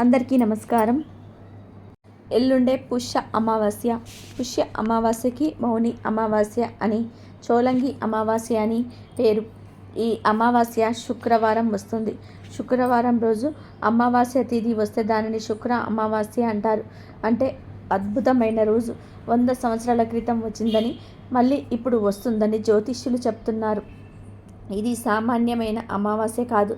అందరికీ నమస్కారం. ఎల్లుండే పుష్య అమావాస్య. పుష్య అమావాస్యకి మౌని అమావాస్య అని చోలంగి అమావాస్య అని పేరు. ఈ అమావాస్య శుక్రవారం వస్తుంది. శుక్రవారం రోజు అమావాస్య తిథి వస్తే దానిని శుక్ర అమావాస్య అంటారు. అంటే అద్భుతమైన రోజు. వంద సంవత్సరాల క్రితం వచ్చిందని మళ్ళీ ఇప్పుడు వస్తుందని జ్యోతిష్యులు చెప్తున్నారు. ఇది సామాన్యమైన అమావాస్య కాదు.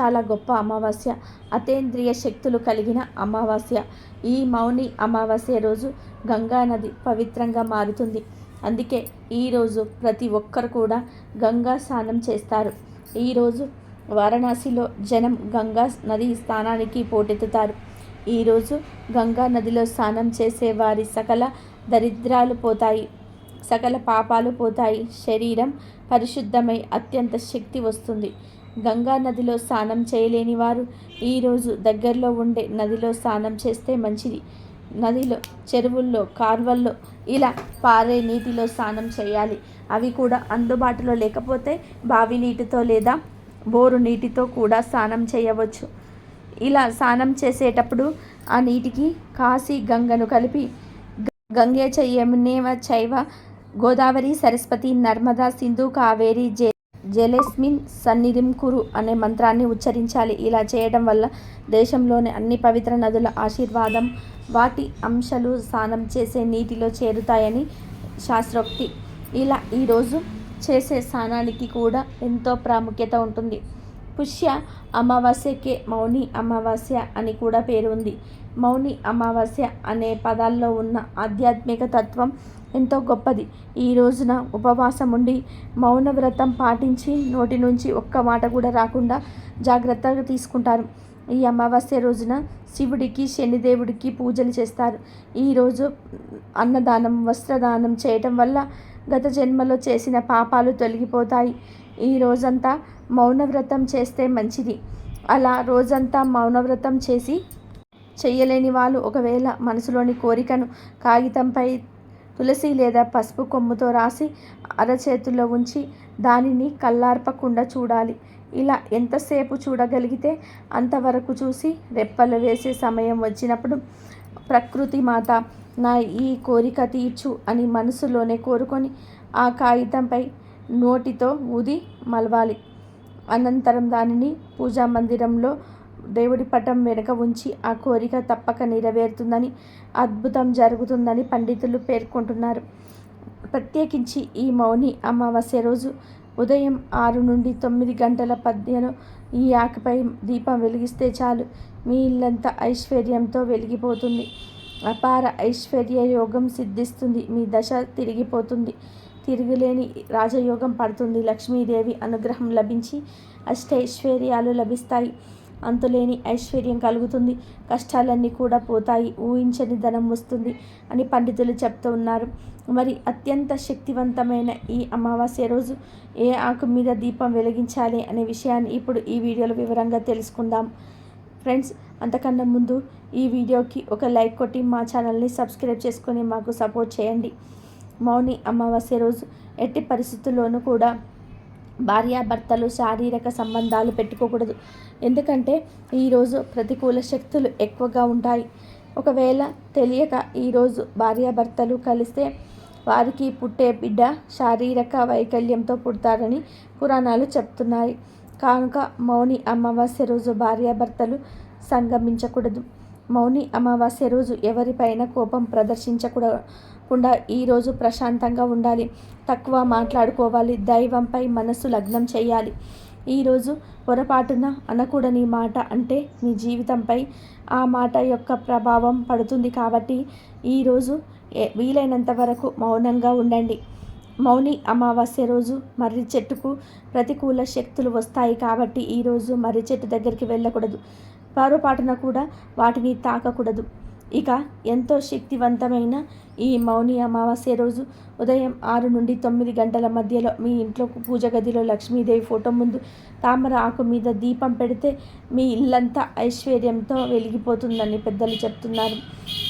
చాలా గొప్ప అమావాస్య. అతేంద్రియ శక్తులు కలిగిన అమావాస్య. ఈ మౌని అమావాస్య రోజు గంగా నది పవిత్రంగా మారుతుంది. అందుకే ఈరోజు ప్రతి ఒక్కరు కూడా గంగా స్నానం చేస్తారు. ఈరోజు వారణాసిలో జనం గంగా నది స్నానానికి పోటెత్తుతారు. ఈరోజు గంగా నదిలో స్నానం చేసే వారి సకల దరిద్రాలు పోతాయి. సకల పాపాలు పోతాయి. శరీరం పరిశుద్ధమై అత్యంత శక్తి వస్తుంది. గంగా నదిలో స్నానం చేయలేని వారు ఈరోజు దగ్గరలో ఉండే నదిలో స్నానం చేస్తే మంచిది. నదిలో చెరువుల్లో కార్వల్లో ఇలా పారే నీటిలో స్నానం చేయాలి. అవి కూడా అందుబాటులో లేకపోతే బావి నీటితో లేదా బోరు నీటితో కూడా స్నానం చేయవచ్చు. ఇలా స్నానం చేసేటప్పుడు ఆ నీటికి కాశీ గంగను కలిపి గంగే చెయ్యమునేవ చైవ గోదావరి సరస్వతి నర్మదా సింధు కావేరి జే జెలెస్మిన్ సన్నిధిం కురు అనే మంత్రాన్ని ఉచ్చరించాలి. ఇలా చేయడం వల్ల దేశంలోని అన్ని పవిత్ర నదుల ఆశీర్వాదం వాటి అంశాలు స్నానం చేసే నీటిలో చేరుతాయని శాస్త్రోక్తి. ఇలా ఈరోజు చేసే స్నానానికి కూడా ఎంతో ప్రాముఖ్యత ఉంటుంది. పుష్య అమావాస్యకే మౌని అమావాస్య అని కూడా పేరు ఉంది. మౌని అమావాస్య అనే పదాల్లో ఉన్న ఆధ్యాత్మిక తత్వం ఎంతో గొప్పది. ఈ రోజున ఉపవాసం ఉండి మౌన వ్రతం పాటించి నోటి నుంచి ఒక్క మాట కూడా రాకుండా జాగ్రత్తగా తీసుకుంటారు. ఈ అమావాస్య రోజున శివుడికి శనిదేవుడికి పూజలు చేస్తారు. ఈరోజు అన్నదానం వస్త్రదానం చేయటం వల్ల గత జన్మలో చేసిన పాపాలు తొలగిపోతాయి. ఈ రోజంతా మౌనవ్రతం చేస్తే మంచిది. అలా రోజంతా మౌనవ్రతం చేసి చెయ్యలేని వాళ్ళు ఒకవేళ మనసులోని కోరికను కాగితంపై తులసి లేదా పసుపు కొమ్ముతో రాసి అరచేతుల్లో ఉంచి దానిని కల్లార్పకుండా చూడాలి. ఇలా ఎంతసేపు చూడగలిగితే అంతవరకు చూసి రెప్పలు వేసే సమయం వచ్చినప్పుడు ప్రకృతి మాత నా ఈ కోరిక తీర్చు అని మనసులోనే కోరుకొని ఆ కాగితంపై నోటితో ఊది మలవాలి. అనంతరం దానిని పూజా మందిరంలో దేవుడి పటం వెనుక ఉంచి ఆ కోరిక తప్పక నెరవేరుతుందని అద్భుతం జరుగుతుందని పండితులు పేర్కొంటున్నారు. ప్రత్యేకించి ఈ మౌని అమావాస్య రోజు ఉదయం ఆరు నుండి తొమ్మిది గంటల పద్యను ఈ ఆకపై దీపం వెలిగిస్తే చాలు. మీ ఇల్లంతా ఐశ్వర్యంతో వెలిగిపోతుంది. అపార ఐశ్వర్య యోగం సిద్ధిస్తుంది. మీ దశ తిరిగిపోతుంది. తిరుగులేని రాజయోగం పడుతుంది. లక్ష్మీదేవి అనుగ్రహం లభించి అష్టైశ్వర్యాలు లభిస్తాయి. అంతులేని ఐశ్వర్యం కలుగుతుంది. కష్టాలన్నీ కూడా పోతాయి. ఊహించని ధనం వస్తుంది అని పండితులు చెప్తూ ఉన్నారు. మరి అత్యంత శక్తివంతమైన ఈ అమావాస్య రోజు ఏ ఆకు మీద దీపం వెలిగించాలి అనే విషయాన్ని ఇప్పుడు ఈ వీడియోలో వివరంగా తెలుసుకుందాం. ఫ్రెండ్స్ అంతకన్నా ముందు ఈ వీడియోకి ఒక లైక్ కొట్టి మా ఛానల్ని సబ్స్క్రైబ్ చేసుకొని మాకు సపోర్ట్ చేయండి. మౌని అమావాస్య రోజు ఎట్టి పరిస్థితుల్లోనూ కూడా భార్యాభర్తలు శారీరక సంబంధాలు పెట్టుకోకూడదు. ఎందుకంటే ఈరోజు ప్రతికూల శక్తులు ఎక్కువగా ఉంటాయి. ఒకవేళ తెలియక ఈరోజు భార్యాభర్తలు కలిస్తే వారికి పుట్టే బిడ్డ శారీరక వైకల్యంతో పుడతారని పురాణాలు చెప్తున్నాయి. కనుక మౌని అమావాస్య రోజు భార్యాభర్తలు సంగమించకూడదు. మౌని అమావాస్య రోజు ఎవరిపైన కోపం ప్రదర్శించకూడకుండా ఈరోజు ప్రశాంతంగా ఉండాలి. తక్కువ మాట్లాడుకోవాలి. దైవంపై మనస్సు లగ్నం చేయాలి. ఈరోజు పొరపాటున అనకూడని మాట అంటే మీ జీవితంపై ఆ మాట యొక్క ప్రభావం పడుతుంది కాబట్టి ఈరోజు వీలైనంత వరకు మౌనంగా ఉండండి. మౌని అమావాస్య రోజు మర్రి చెట్టుకు ప్రతికూల శక్తులు వస్తాయి కాబట్టి ఈరోజు మర్రి చెట్టు దగ్గరికి వెళ్ళకూడదు. పొరపాటున కూడా వాటిని తాకకూడదు. ఇక ఎంతో శక్తివంతమైన ఈ మౌని అమావాస్య రోజు ఉదయం ఆరు నుండి తొమ్మిది గంటల మధ్యలో మీ ఇంట్లో పూజ గదిలో లక్ష్మీదేవి ఫోటో ముందు తామర ఆకు మీద దీపం పెడితే మీ ఇల్లంతా ఐశ్వర్యంతో వెలిగిపోతుందని పెద్దలు చెప్తున్నారు.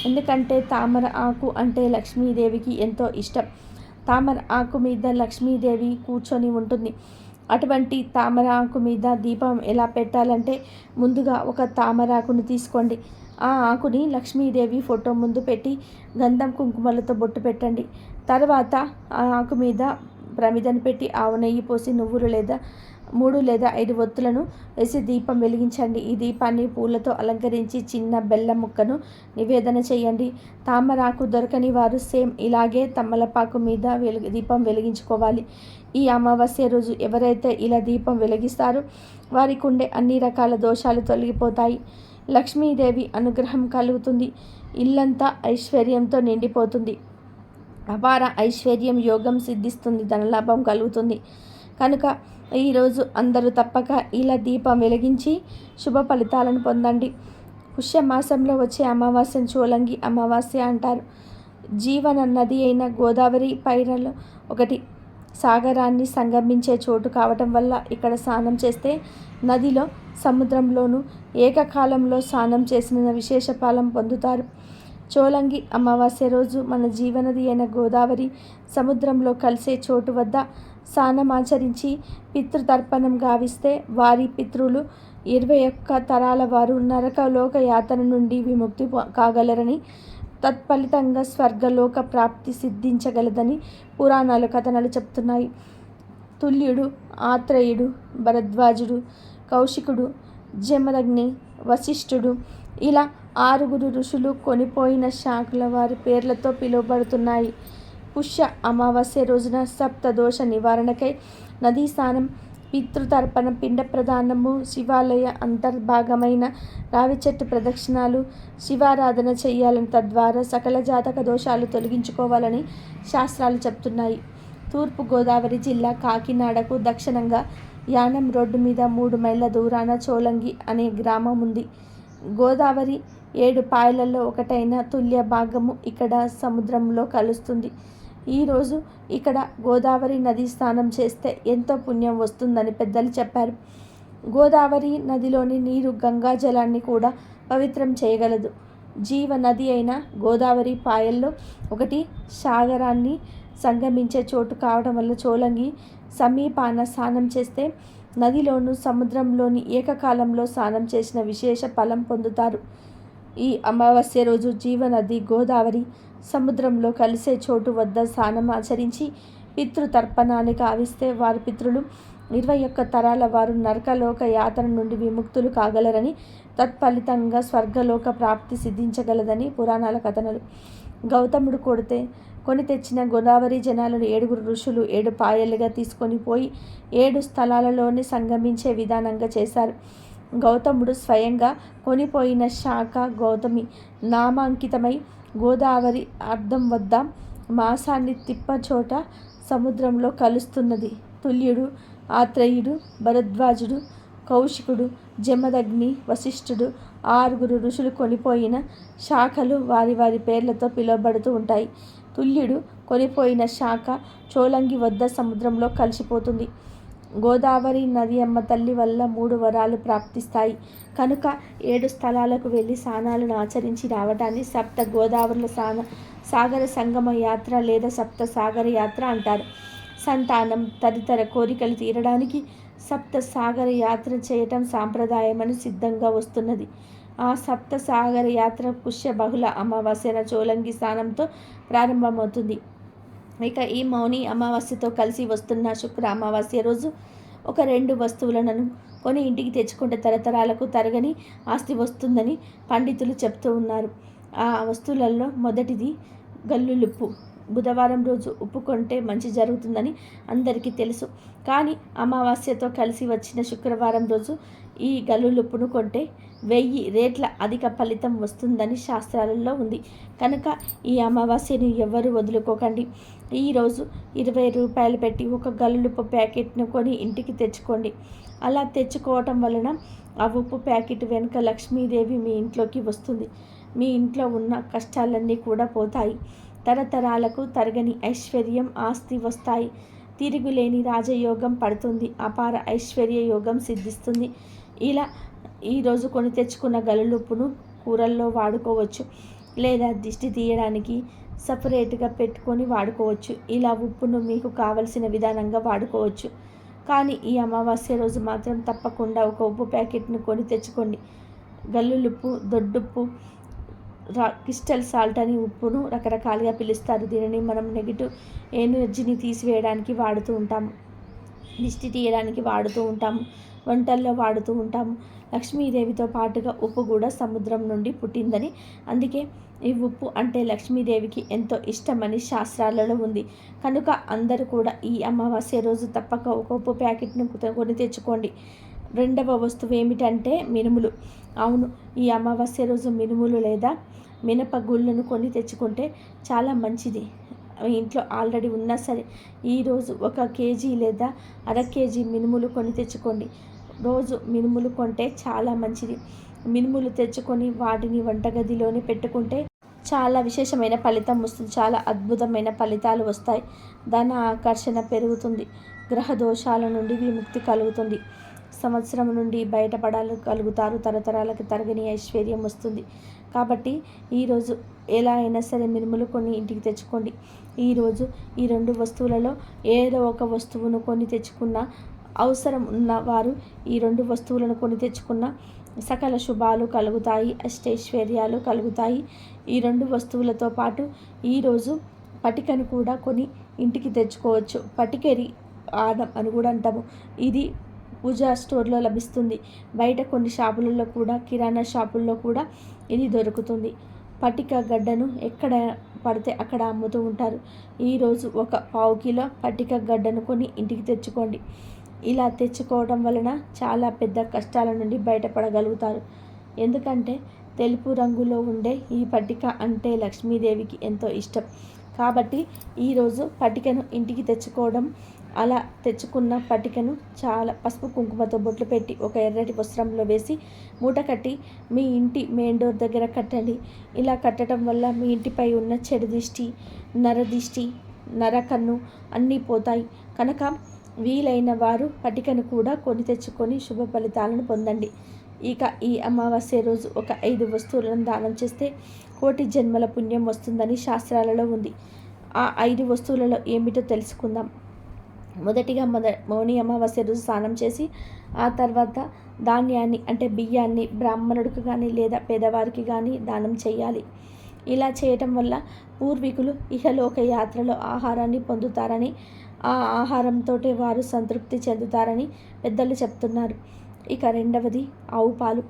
ఎందుకంటే తామర ఆకు అంటే లక్ష్మీదేవికి ఎంతో ఇష్టం. తామర ఆకు మీద లక్ష్మీదేవి కూర్చొని ఉంటుంది. అటువంటి తామరాకు మీద దీపం ఎలా పెట్టాలంటే ముందుగా ఒక తామరాకును తీసుకోండి. ఆ ఆకుని లక్ష్మీదేవి ఫోటో ముందు పెట్టి గంధం కుంకుమలతో బొట్టు పెట్టండి. తర్వాత ఆ ఆకు మీద ప్రమిదను పెట్టి ఆవు నెయ్యి పోసి నువ్వులు లేదా మూడు లేదా ఐదు ఒత్తులను వేసి దీపం వెలిగించండి. ఈ దీపాన్ని పూలతో అలంకరించి చిన్న బెల్లం ముక్కను నివేదన చేయండి. తామరాకు దొరకని వారు సేమ్ ఇలాగే తమ్మలపాకు మీద వెలుగు దీపం వెలిగించుకోవాలి. ఈ అమావాస్య రోజు ఎవరైతే ఇలా దీపం వెలిగిస్తారో వారికి ఉండే అన్ని రకాల దోషాలు తొలగిపోతాయి. లక్ష్మీదేవి అనుగ్రహం కలుగుతుంది. ఇల్లంతా ఐశ్వర్యంతో నిండిపోతుంది. అపార ఐశ్వర్యం యోగం సిద్ధిస్తుంది. ధనలాభం కలుగుతుంది. కనుక ఈరోజు అందరూ తప్పక ఇలా దీపం వెలిగించి శుభ ఫలితాలను పొందండి. పుష్యమాసంలో వచ్చే అమావాస్యను చోలంగి అమావాస్య అంటారు. జీవన నది అయిన గోదావరి పైరలో ఒకటి సాగరాన్ని సంగమించే చోటు కావటం వల్ల ఇక్కడ స్నానం చేస్తే నదిలో సముద్రంలోనూ ఏకకాలంలో స్నానం చేసిన విశేష ఫలం పొందుతారు. చోలంగి అమావాస్య రోజు మన జీవనది అయిన గోదావరి సముద్రంలో కలిసే చోటు వద్ద స్నానమాచరించి పితృతర్పణం గావిస్తే వారి పితృలు ఇరవై ఒక్క తరాల వారు నరకలోక యాతన నుండి విముక్తి కాగలరని తత్ఫలితంగా స్వర్గలోక ప్రాప్తి సిద్ధించగలదని పురాణాలు కథనాలు చెప్తున్నాయి. తుల్యుడు ఆత్రేయుడు భరద్వాజుడు కౌశికుడు జమదగ్ని వశిష్ఠుడు ఇలా ఆరుగురు ఋషులు కొనిపోయిన శాఖల వారి పేర్లతో పిలువబడుతున్నాయి. పుష్య అమావాస్య రోజున సప్తదోష నివారణకై నదీ స్నానం పితృతర్పణ పిండ ప్రధానము శివాలయ అంతర్భాగమైన రావి చెట్టు ప్రదక్షిణాలు శివారాధన చేయాలని తద్వారా సకల జాతక దోషాలు తొలగించుకోవాలని శాస్త్రాలు చెప్తున్నాయి. తూర్పు గోదావరి జిల్లా కాకినాడకు దక్షిణంగా యానం రోడ్డు మీద మూడు మైళ్ళ దూరాన చోలంగి అనే గ్రామం ఉంది. గోదావరి ఏడు పాయలలో ఒకటైన తుల్య భాగము ఇక్కడ సముద్రంలో కలుస్తుంది. ఈరోజు ఇక్కడ గోదావరి నది స్నానం చేస్తే ఎంతో పుణ్యం వస్తుందని పెద్దలు చెప్పారు. గోదావరి నదిలోని నీరు గంగా జలాన్ని కూడా పవిత్రం చేయగలదు. జీవ నది అయిన గోదావరి పాయల్లో ఒకటి సాగరాన్ని సంగమించే చోటు కావడం వల్ల చోలంగి సమీపాన స్నానం చేస్తే నదిలోను సముద్రంలోని ఏకకాలంలో స్నానం చేసిన విశేష ఫలం పొందుతారు. ఈ అమావాస్య రోజు జీవనది గోదావరి సముద్రంలో కలిసే చోటు వద్ద స్నానం ఆచరించి పితృతర్పణాన్ని కావిస్తే వారి పితృలు ఇరవై ఒక్క తరాల వారు నరకలోక యాతన నుండి విముక్తులు కాగలరని తత్ఫలితంగా స్వర్గలోక ప్రాప్తి సిద్ధించగలదని పురాణాల కథనలు. గౌతముడు కొడితే కొని తెచ్చిన గోదావరి జనాలను ఏడుగురు ఋషులు ఏడు పాయలుగా తీసుకొని పోయి ఏడు స్థలాలలోనే సంగమించే విధానంగా చేశారు. గౌతముడు స్వయంగా కొనిపోయిన శాఖ గౌతమి నామాంకితమై గోదావరి అర్థం వద్ద మాసాన్ని తిప్పచోట సముద్రంలో కలుస్తున్నది. తుల్యుడు ఆత్రేయుడు భరద్వాజుడు కౌశికుడు జమదగ్ని వశిష్ఠుడు ఆరుగురు ఋషులు కొనిపోయిన శాఖలు వారి వారి పేర్లతో పిలువబడుతూ ఉంటాయి. తుల్యుడు కొనిపోయిన శాఖ చోలంగి వద్ద సముద్రంలో కలిసిపోతుంది. గోదావరి నది అమ్మ తల్లి వల్ల మూడు వరాలు ప్రాప్తిస్తాయి. కనుక ఏడు స్థలాలకు వెళ్ళి స్నానాలను ఆచరించి రావడాన్ని సప్త గోదావరుల సాన సాగర సంగమ యాత్ర లేదా సప్త సాగర యాత్ర అంటారు. సంతానం తదితర కోరికలు తీరడానికి సప్త సాగర యాత్ర చేయటం సాంప్రదాయమని సిద్ధంగా వస్తున్నది. ఆ సప్త సాగర యాత్ర పుష్య బహుళ అమావాస్యన చోలంగి స్నానంతో ప్రారంభమవుతుంది. ఇక ఈ మౌని అమావాస్యతో కలిసి వస్తున్న శుక్ర అమావాస్య రోజు ఒక రెండు వస్తువులను కొని ఇంటికి తెచ్చుకుంటే తరతరాలకు తరగని ఆస్తి వస్తుందని పండితులు చెప్తూ ఉన్నారు. ఆ వస్తువులలో మొదటిది గల్లులుప్పు. బుధవారం రోజు ఉప్పు కొంటే మంచి జరుగుతుందని అందరికీ తెలుసు. కానీ అమావాస్యతో కలిసి వచ్చిన శుక్రవారం రోజు ఈ గల్లులుప్పును కొంటే వెయ్యి రేట్ల అధిక ఫలితం వస్తుందని శాస్త్రాలలో ఉంది. కనుక ఈ అమావాస్యను ఎవ్వరూ వదులుకోకండి. ఈరోజు ఇరవై రూపాయలు పెట్టి ఒక గల్లులుప్పు ప్యాకెట్ను కొని ఇంటికి తెచ్చుకోండి. అలా తెచ్చుకోవటం వలన ఆ ఉప్పు ప్యాకెట్ వెనుక లక్ష్మీదేవి మీ ఇంట్లోకి వస్తుంది. మీ ఇంట్లో ఉన్న కష్టాలన్నీ కూడా పోతాయి. తరతరాలకు తరగని ఐశ్వర్యం ఆస్తి వస్తాయి. తిరుగులేని రాజయోగం పడుతుంది. అపార ఐశ్వర్య యోగం సిద్ధిస్తుంది. ఇలా ఈరోజు కొని తెచ్చుకున్న గలులుప్పును కూరల్లో వాడుకోవచ్చు. లేదా దిష్టి తీయడానికి సపరేట్గా పెట్టుకొని వాడుకోవచ్చు. ఇలా ఉప్పును మీకు కావలసిన విధానంగా వాడుకోవచ్చు. కానీ ఈ అమావాస్య రోజు మాత్రం తప్పకుండా ఒక ఉప్పు ప్యాకెట్ను కొని తెచ్చుకోండి. గల్లులుప్పు దొడ్డుప్పు రా క్రిస్టల్ సాల్ట్ అని ఉప్పును రకరకాలుగా పిలుస్తారు. దీనిని మనం నెగిటివ్ ఎనర్జీని తీసివేయడానికి వాడుతూ ఉంటాము. దిష్టి తీయడానికి వాడుతూ ఉంటాము. వంటల్లో వాడుతూ ఉంటాము. లక్ష్మీదేవితో పాటుగా ఉప్పు కూడా సముద్రం నుండి పుట్టిందని. అందుకే ఈ ఉప్పు అంటే లక్ష్మీదేవికి ఎంతో ఇష్టమని శాస్త్రాలలో ఉంది. కనుక అందరూ కూడా ఈ అమావాస్య రోజు తప్పక ఒక ఉప్పు ప్యాకెట్ను కొని తెచ్చుకోండి. రెండవ వస్తువు ఏమిటంటే మినుములు. అవును ఈ అమావాస్య రోజు మినుములు లేదా మినప గుళ్ళను కొని తెచ్చుకుంటే చాలా మంచిది. ఇంట్లో ఆల్రెడీ ఉన్నా సరే ఈరోజు ఒక కేజీ లేదా అర కేజీ మినుములు కొని తెచ్చుకోండి. రోజు మినుములు కొంటే చాలా మంచిది. మినుములు తెచ్చుకొని వాటిని వంటగదిలోనే పెట్టుకుంటే చాలా విశేషమైన ఫలితం వస్తుంది. చాలా అద్భుతమైన ఫలితాలు వస్తాయి. ధన ఆకర్షణ పెరుగుతుంది. గ్రహ దోషాల నుండి విముక్తి కలుగుతుంది. సంవత్సరం నుండి బయటపడాలి కలుగుతారు. తరతరాలకు తరగని ఐశ్వర్యం వస్తుంది. కాబట్టి ఈరోజు ఎలా అయినా సరే మినుములు కొన్ని ఇంటికి తెచ్చుకోండి. ఈరోజు ఈ రెండు వస్తువులలో ఏదో ఒక వస్తువును కొని తెచ్చుకున్న అవసరం ఉన్నవారు ఈ రెండు వస్తువులను కొని తెచ్చుకున్న సకల శుభాలు కలుగుతాయి అష్టైశ్వర్యాలు కలుగుతాయి. ఈ రెండు వస్తువులతో పాటు ఈరోజు పటికను కూడా కొని ఇంటికి తెచ్చుకోవచ్చు. పటికెరి ఆదం అని కూడా అంటాము. ఇది పూజా స్టోర్లో లభిస్తుంది. బయట కొన్ని షాపులలో కూడా కిరాణా షాపుల్లో కూడా ఇది దొరుకుతుంది. పటిక గడ్డను ఎక్కడ పడితే అక్కడ అమ్ముతూ ఉంటారు. ఈరోజు ఒక పావు కిలో పటిక గడ్డను కొని ఇంటికి తెచ్చుకోండి. ఇలా తెచ్చుకోవడం వలన చాలా పెద్ద కష్టాల నుండి బయటపడగలుగుతారు. ఎందుకంటే తెలుపు రంగులో ఉండే ఈ పట్టిక అంటే లక్ష్మీదేవికి ఎంతో ఇష్టం. కాబట్టి ఈరోజు పట్టికను ఇంటికి తెచ్చుకోవడం అలా తెచ్చుకున్న పట్టికను చాలా పసుపు కుంకుమతో బొట్లు పెట్టి ఒక ఎర్రటి వస్త్రంలో వేసి మూట కట్టి మీ ఇంటి మెయిన్ డోర్ దగ్గర కట్టండి. ఇలా కట్టడం వల్ల మీ ఇంటిపై ఉన్న చెడు దిష్టి నరదిష్టి నరకన్ను అన్నీ పోతాయి. కనుక వీలైన వారు పటికను కూడా కొని తెచ్చుకొని శుభ ఫలితాలను పొందండి. ఇక ఈ అమావాస్య రోజు ఒక ఐదు వస్తువులను దానం చేస్తే కోటి జన్మల పుణ్యం వస్తుందని శాస్త్రాలలో ఉంది. ఆ ఐదు వస్తువులలో ఏమిటో తెలుసుకుందాం. మొదటిగా మొద మౌని అమావాస్య రోజు స్నానం చేసి ఆ తర్వాత ధాన్యాన్ని అంటే బియ్యాన్ని బ్రాహ్మణుడికి కానీ లేదా పేదవారికి కానీ దానం చేయాలి. ఇలా చేయటం వల్ల పూర్వీకులు ఇహలోక యాత్రలో ఆహారాన్ని పొందుతారని ఆ ఆహారంతో వారు సంతృప్తి చెందుతారని పెద్దలు చెప్తున్నారు. ఇక రెండవది ఆవు పాలు.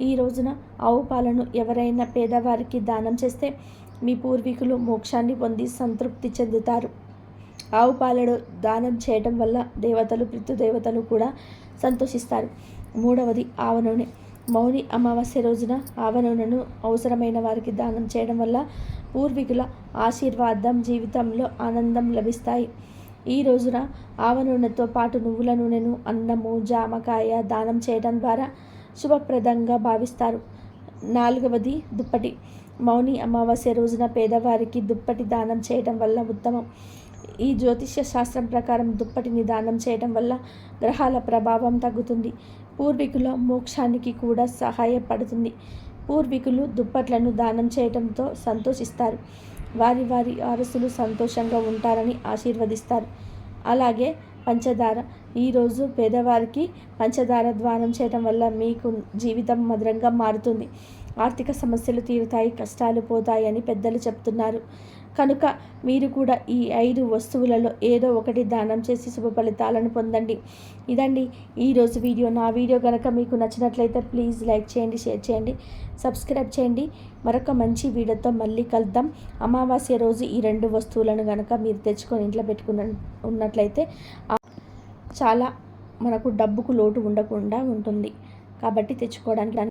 ఈ రోజున ఆవు పాలను ఎవరైనా పేదవారికి దానం చేస్తే మీ పూర్వీకులు మోక్షాన్ని పొంది సంతృప్తి చెందుతారు. ఆవు పాలను దానం చేయడం వల్ల దేవతలు పితృదేవతలు కూడా సంతోషిస్తారు. మూడవది ఆవ నూనె. మౌని అమావాస్య రోజున ఆవ నూనెను అవసరమైన వారికి దానం చేయడం వల్ల పూర్వీకుల ఆశీర్వాదం జీవితంలో ఆనందం లభిస్తాయి. ఈ రోజున ఆవ నూనెతో పాటు నువ్వుల నూనెను అన్నము జామకాయ దానం చేయడం ద్వారా శుభప్రదంగా భావిస్తారు. నాలుగవది దుప్పటి. మౌని అమావాస్య రోజున పేదవారికి దుప్పటి దానం చేయడం వల్ల ఉత్తమం. ఈ జ్యోతిష్య శాస్త్రం ప్రకారం దుప్పటిని దానం చేయడం వల్ల గ్రహాల ప్రభావం తగ్గుతుంది. పూర్వీకుల మోక్షానికి కూడా సహాయపడుతుంది. పూర్వీకులు దుప్పట్లను దానం చేయడంతో సంతోషిస్తారు. వారి వారి వారసులు సంతోషంగా ఉంటారని ఆశీర్వదిస్తారు. అలాగే పంచదార. ఈరోజు పేదవారికి పంచదార ద్వారం చేయడం వల్ల మీకు జీవితం మధురంగా మారుతుంది. ఆర్థిక సమస్యలు తీరుతాయి కష్టాలు పోతాయి అని పెద్దలు చెప్తున్నారు. కనుక మీరు కూడా ఈ ఐదు వస్తువులలో ఏదో ఒకటి దానం చేసి శుభ ఫలితాలను పొందండి. ఇదండి ఈరోజు వీడియో. నా వీడియో కనుక మీకు నచ్చినట్లయితే ప్లీజ్ లైక్ చేయండి షేర్ చేయండి సబ్స్క్రైబ్ చేయండి. మరొక మంచి వీడియోతో మళ్ళీ కలుద్దాం. అమావాస్య రోజు ఈ రెండు వస్తువులను కనుక మీరు తెచ్చుకొని ఇంట్లో పెట్టుకున్న ఉన్నట్లయితే చాలా మనకు డబ్బుకు లోటు ఉండకుండా ఉంటుంది. కాబట్టి తెచ్చుకోవడానికి